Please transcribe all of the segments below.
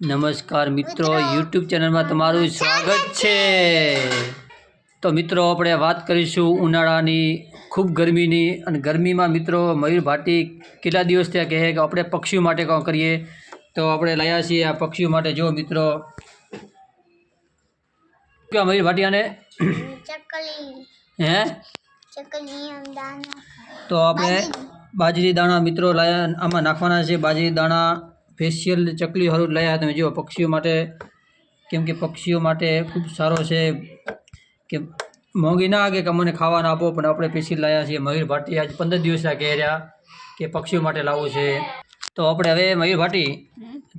નમસ્કાર મિત્રો યુટ્યુબ ચેનલમાં તમારું સ્વાગત છે. તો મિત્રો આપણે વાત કરીશું ઉનાળાની ખૂબ ગરમીની અને ગરમીમાં મિત્રો મયુર ભાટી કેટલા દિવસ ત્યાં કહે કે આપણે પક્ષીઓ માટે કાં કરીએ? તો આપણે લાયા છીએ આ પક્ષીઓ માટે. જો મિત્રો કે મયુર ચકલી. હે? તો આપણે બાજરી દાણા મિત્રો લાયા આમાં નાખવાના છે. બાજરી દાણા ફેશિયલ ચકલી હરું લાયા તમે જુઓ, પક્ષીઓ માટે, કેમ કે પક્ષીઓ માટે ખૂબ સારો છે કે મોંઘી ના આગે કે અમને ખાવાના આપો, પણ આપણે પેશી લાયા છીએ. મયુર ભાટી આજ પંદર દિવસના કહે રહ્યા કે પક્ષીઓ માટે લાવવું છે. તો આપણે હવે મયુર ભાટી,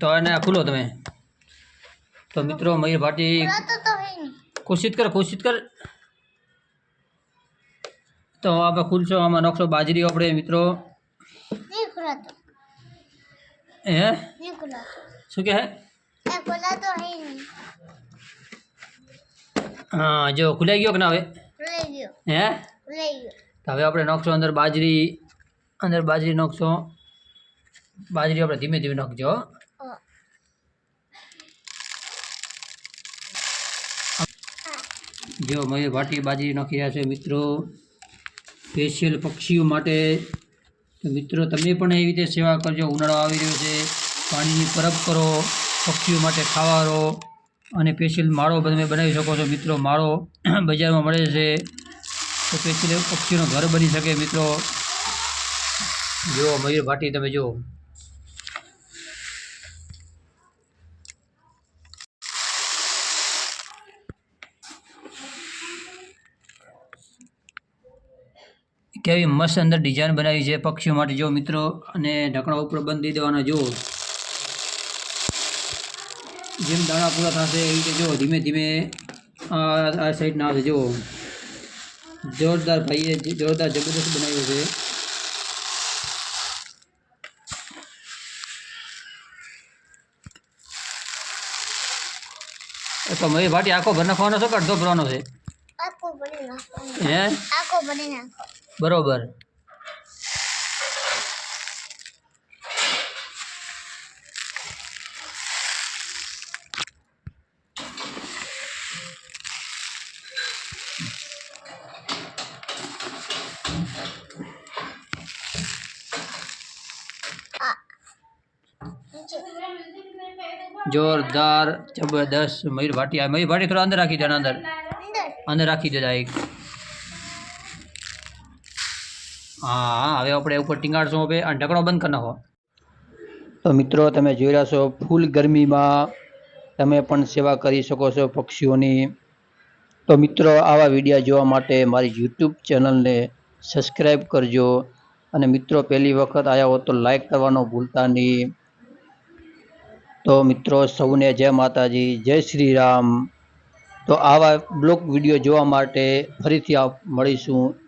તો એને ખુલો તમે. તો મિત્રો, મયુર ભાટી તો તો હે નહીં કોશિશ કર ખુશિત કર. તો આપણે ખુલશો આમાં નોખશો બાજરી આપણે મિત્રો. નહીં ખુલાતો હે નહીં ખુલાતો શું કહે એ ખુલાતો હે નહીં હા જો ખુલાઈ ગયો કે ના હવે ખુલાઈ ગયો હે ખુલાઈ ગયો તો હવે આપણે નાખશો અંદર બાજરી અંદર બાજરી નાખશો બાજરી આપણે ધીમે ધીમે નાખજો હો. ઓ જો મયુર ભાટી બાજરી નાખી રહ્યા છે મિત્રો. સ્પેશિયલ પક્ષીઓ માટે તો મિત્રો, તમે પણ એવી રીતે સેવા કરજો. ઉનાળો આવી રહ્યો છે. પાણીની પરબ કરો, પક્ષીઓ માટે ખાવાનો અને સ્પેશિયલ માળો તમે બનાવી શકો છો. મિત્રો, માળો બજારમાં મળે છે. તો સ્પેશિયલ પક્ષીઓનું ઘર બની શકે. મિત્રો, જુઓ, મયુર ભાટી, તમે જુઓ. કેવી મસ્ત અંદર ડિઝાઇન બનાવી છે પક્ષીઓ માટે. જો મિત્રો અને ઢકણા ઉપર બંધ દઈ દેવાના જુઓ. જેમ દાણા પૂરા થશે એવી રીતે જુઓ ધીમે ધીમે આ આ સાઈડ ના આવશે જુઓ. જોરદાર ભાઈએ જોરદાર જબરદસ્ત બનાવ્યો છે. તો મયુર ભાટી આખો ભર નાખવાનો છે કે અડધો ભરવાનો છે? આખો હે? આખો ભરી નાખો બરોબર આ નીચે જોરદાર જબરદસ્ત મયુર ભાટી આ મયુર ભાટી થોડા અંદર રાખી દે અંદર અંદર અંદર રાખી દે એક હા, હવે આપણે ઉપર ટીંગાડશું હવે અને ઢકણો બંધ કરી નાખો. તો મિત્રો, તમે જોઈ રહ્યા છો, ફૂલ ગરમીમાં તમે પણ સેવા કરી શકો છો પક્ષીઓની. તો મિત્રો, આવા વિડીયા જોવા માટે મારી યુટ્યુબ ચેનલને સબસ્ક્રાઈબ કરજો. અને મિત્રો, પહેલી વખત આવ્યા હો તો લાઈક કરવાનો ભૂલતા નહીં. તો મિત્રો, સૌને જય માતાજી, જય શ્રી રામ. તો આવા બ્લોગ વીડિયો જોવા માટે ફરીથી આપ મળીશું.